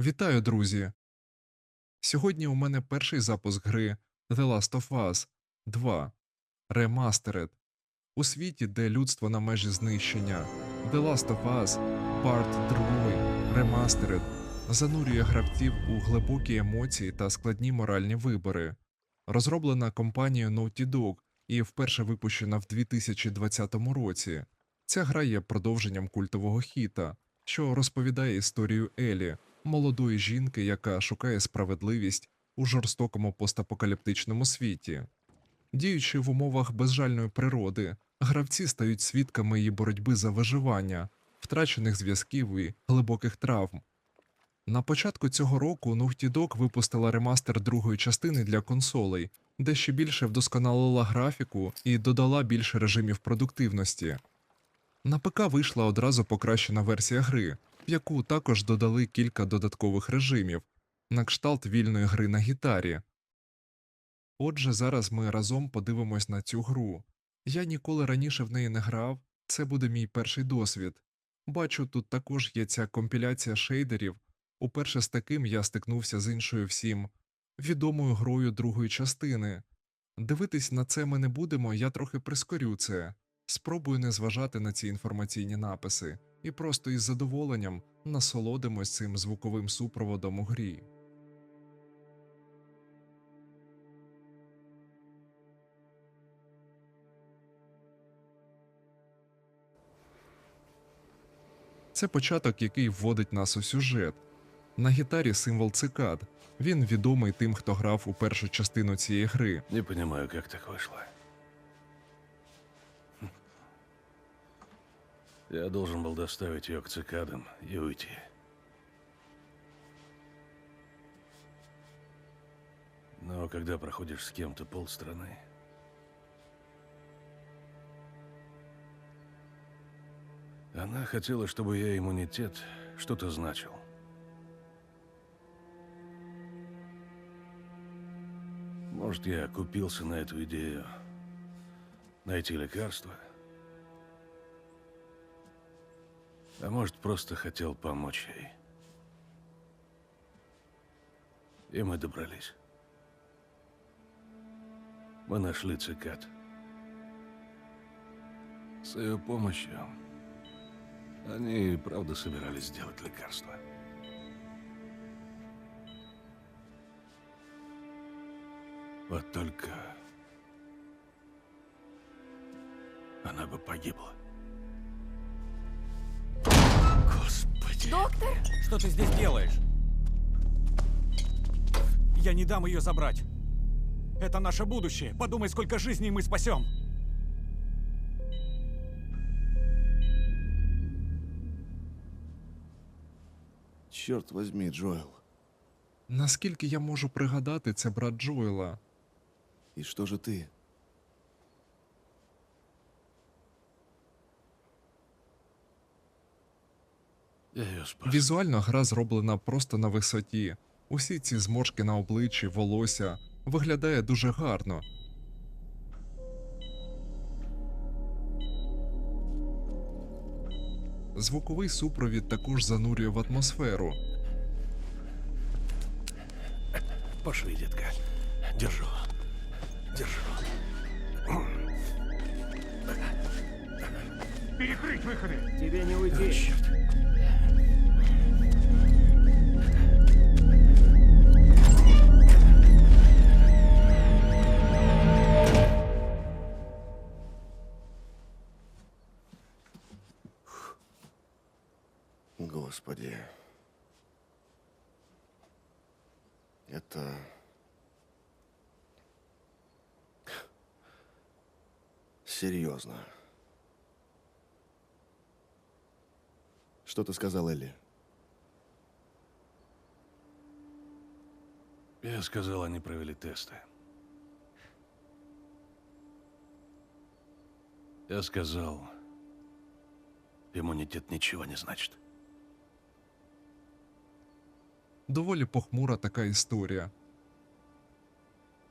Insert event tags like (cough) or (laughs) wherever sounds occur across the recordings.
Вітаю, друзі! Сьогодні у мене перший запуск гри The Last of Us 2 Remastered. У світі, де людство на межі знищення, The Last of Us Part 2 Remastered занурює гравців у глибокі емоції та складні моральні вибори. Розроблена компанією Naughty Dog і вперше випущена в 2020 році. Ця гра є продовженням культового хіта, що розповідає історію Елі, молодої жінки, яка шукає справедливість у жорстокому постапокаліптичному світі. Діючи в умовах безжальної природи, гравці стають свідками її боротьби за виживання, втрачених зв'язків і глибоких травм. На початку цього року Naughty Dog випустила ремастер другої частини для консолей, де ще більше вдосконалила графіку і додала більше режимів продуктивності. На ПК вийшла одразу покращена версія гри, яку також додали кілька додаткових режимів, на кшталт вільної гри на гітарі. Отже, зараз ми разом подивимось на цю гру. Я ніколи раніше в неї не грав, це буде мій перший досвід. Бачу, тут також є ця компіляція шейдерів. Уперше з таким я стикнувся з іншою всім відомою грою другої частини. Дивитись на це ми не будемо, я трохи прискорю це. Спробую не зважати на ці інформаційні написи і просто із задоволенням насолодимось цим звуковим супроводом у грі. Це початок, який вводить нас у сюжет. На гітарі символ цикад. Він відомий тим, хто грав у першу частину цієї гри. Не понимаю, как так вышло. Я должен был доставить ее к цикадам и уйти. Но когда проходишь с кем-то полстраны... Она хотела, чтобы я иммунитет что-то значил. Может, я купился на эту идею найти лекарство? А может, просто хотел помочь ей. И мы добрались. Мы нашли цикад. С ее помощью они правда собирались сделать лекарство. Вот только она бы погибла. Доктор? Что ты здесь делаешь? Я не дам ее забрать. Это наше будущее. Подумай, сколько жизней мы спасем. Черт возьми, Джоэл. Наскільки я можу пригадати, це брат Джоела. И что же ты? Візуально гра зроблена просто на висоті. Усі ці зморшки на обличчі, волосся виглядає дуже гарно. Звуковий супровід також занурює в атмосферу. Пошли, детка. Держу. Держу. Перекрыть выходы! Тебе не уйти. Черт. Серьезно. Что ты сказал, Элли? Я сказал, они провели тесты. Я сказал, иммунитет ничего не значит. Доволі похмура така історія.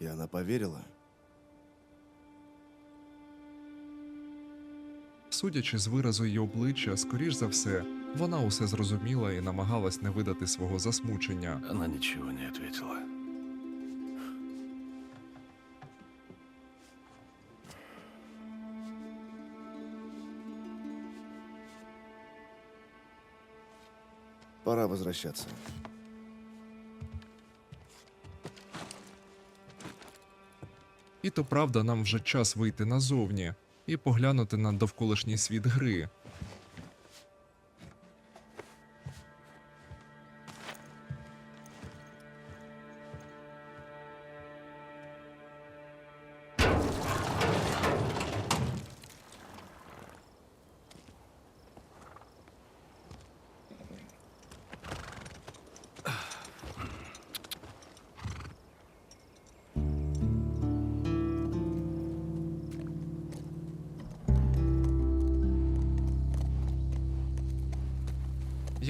И она поверила? Судячи з виразу її обличчя, скоріш за все, вона усе зрозуміла і намагалась не видати свого засмучення. Она ничего не ответила. Пора возвращаться. І то правда, нам вже час вийти назовні і поглянути на довколишній світ гри.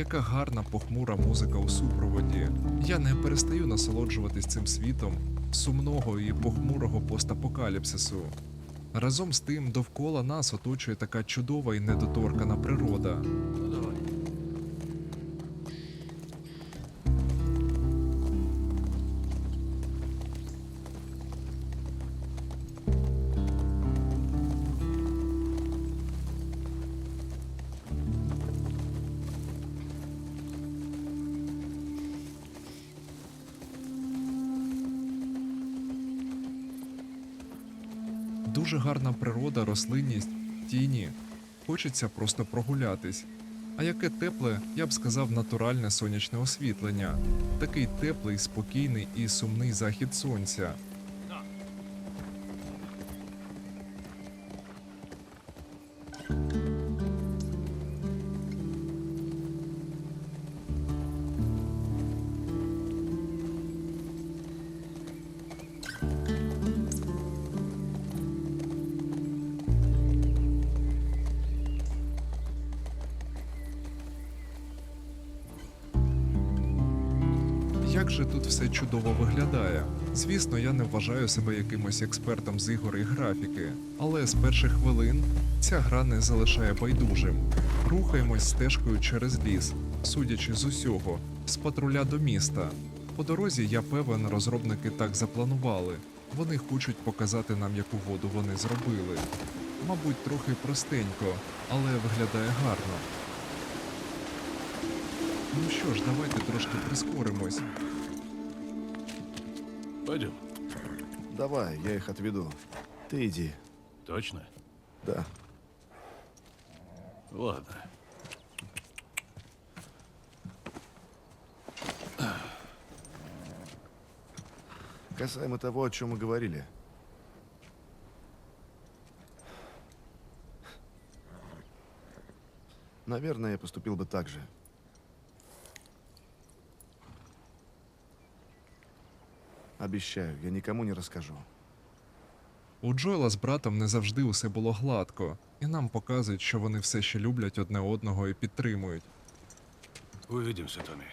Яка гарна похмура музика у супроводі. Я не перестаю насолоджуватись цим світом сумного і похмурого постапокаліпсису. Разом з тим довкола нас оточує така чудова і недоторкана природа. Дуже гарна природа, рослинність, тіні. Хочеться просто прогулятись. А яке тепле, я б сказав, натуральне сонячне освітлення. Такий теплий, спокійний і сумний захід сонця. Як же тут все чудово виглядає? Звісно, я не вважаю себе якимось експертом з ігор і графіки, але з перших хвилин ця гра не залишає байдужим. Рухаємось стежкою через ліс, судячи з усього, з патруля до міста. По дорозі, я певен, розробники так запланували. Вони хочуть показати нам, яку воду вони зробили. Мабуть, трохи простенько, але виглядає гарно. Ну що ж, давайте трошки прискоримось. Пойдем. Давай, я их отведу. Ты иди. Точно? Да. Ладно. Касаемо того, о чем мы говорили. Наверное, я поступил бы так же. Обещаю, я нікому не розкажу. У Джоела з братом не завжди усе було гладко, і нам показують, що вони все ще люблять одне одного і підтримують. Увидимся, Томми.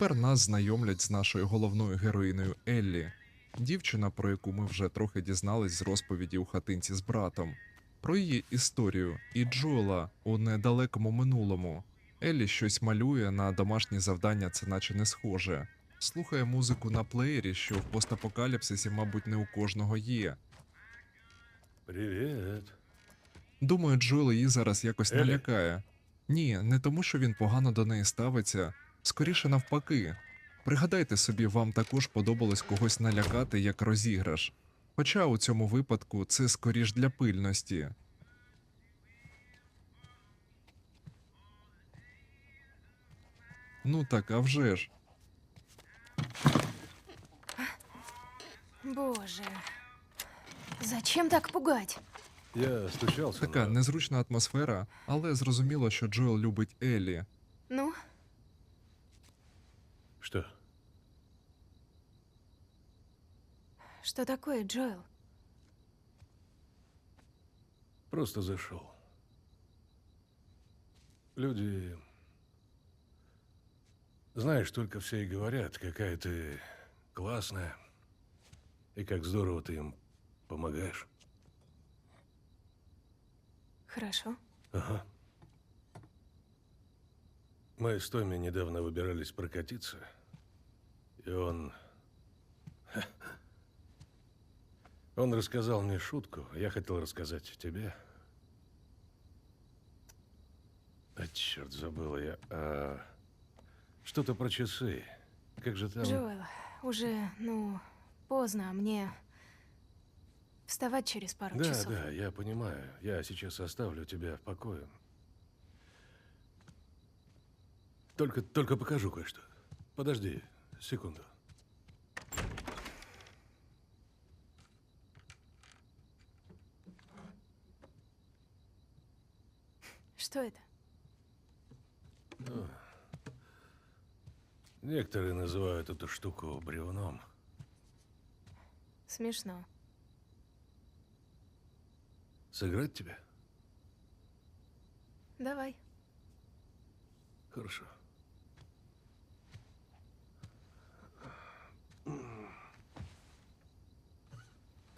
Тепер нас знайомлять з нашою головною героїною Еллі, дівчина, про яку ми вже трохи дізнались з розповіді у хатинці з братом, про її історію і Джоела у недалекому минулому. Еллі щось малює на домашні завдання, це наче не схоже. Слухає музику на плеєрі, що в постапокаліпсисі, мабуть, не у кожного є. Привет. Думаю, Джоел її зараз якось Елі? налякає. Ні, не тому, що він погано до неї ставиться, скоріше навпаки. Пригадайте собі, вам також подобалось когось налякати як розіграш. Хоча у цьому випадку це скоріш для пильності. Ну так, а вже ж. Боже. Зачем так пугать? Я стучался. Така незручна атмосфера, але зрозуміло, що Джоел любить Еллі. Ну, Что? Что такое, Джоэл? Просто зашел. Люди... Знаешь, только все и говорят, какая ты классная. И как здорово ты им помогаешь. Хорошо. Ага. Мы с Томми недавно выбирались прокатиться, и он... (laughs) Он рассказал мне шутку, а я хотел рассказать тебе. А, черт, забыла я. А, Что-то про часы. Как же там... Джоэл, уже, ну, поздно, а мне вставать через пару Да, часов. да, я понимаю. Я сейчас оставлю тебя в покое. Только, только покажу кое-что. Подожди, секунду. Что это? Некоторые называют эту штуку бревном. Смешно. Сыграть тебе? Давай. Хорошо.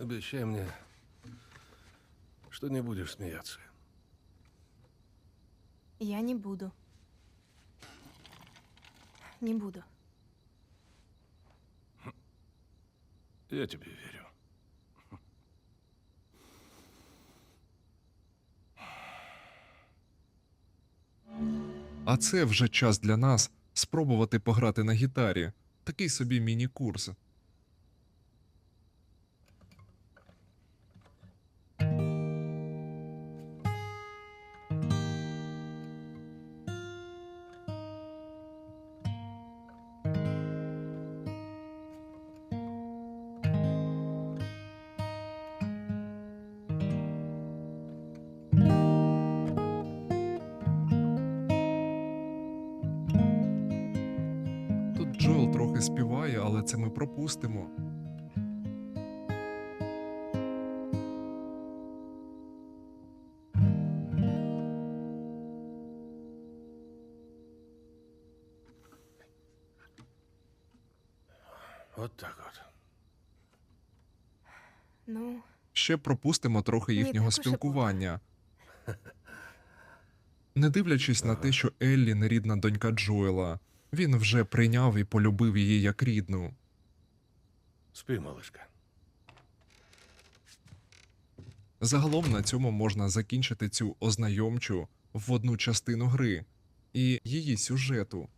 Обещай мне, что не будешь смеяться. Я не буду. Не буду. Я тебе верю. А це вже час для нас спробувати пограти на гітарі. Такий собі міні-курс. Співає, але це ми пропустимо. Вот так от. Ну, Ще пропустимо трохи їхнього так уже спілкування. Не дивлячись на те, що Еллі не рідна донька Джоела, він вже прийняв і полюбив її як рідну. Спи, малышка. Загалом на цьому можна закінчити цю ознайомчу в одну частину гри і її сюжету.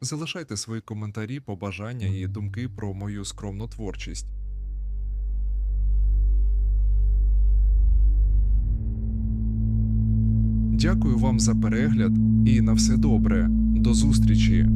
Залишайте свої коментарі, побажання і думки про мою скромну творчість. Дякую вам за перегляд і на все добре. До зустрічі!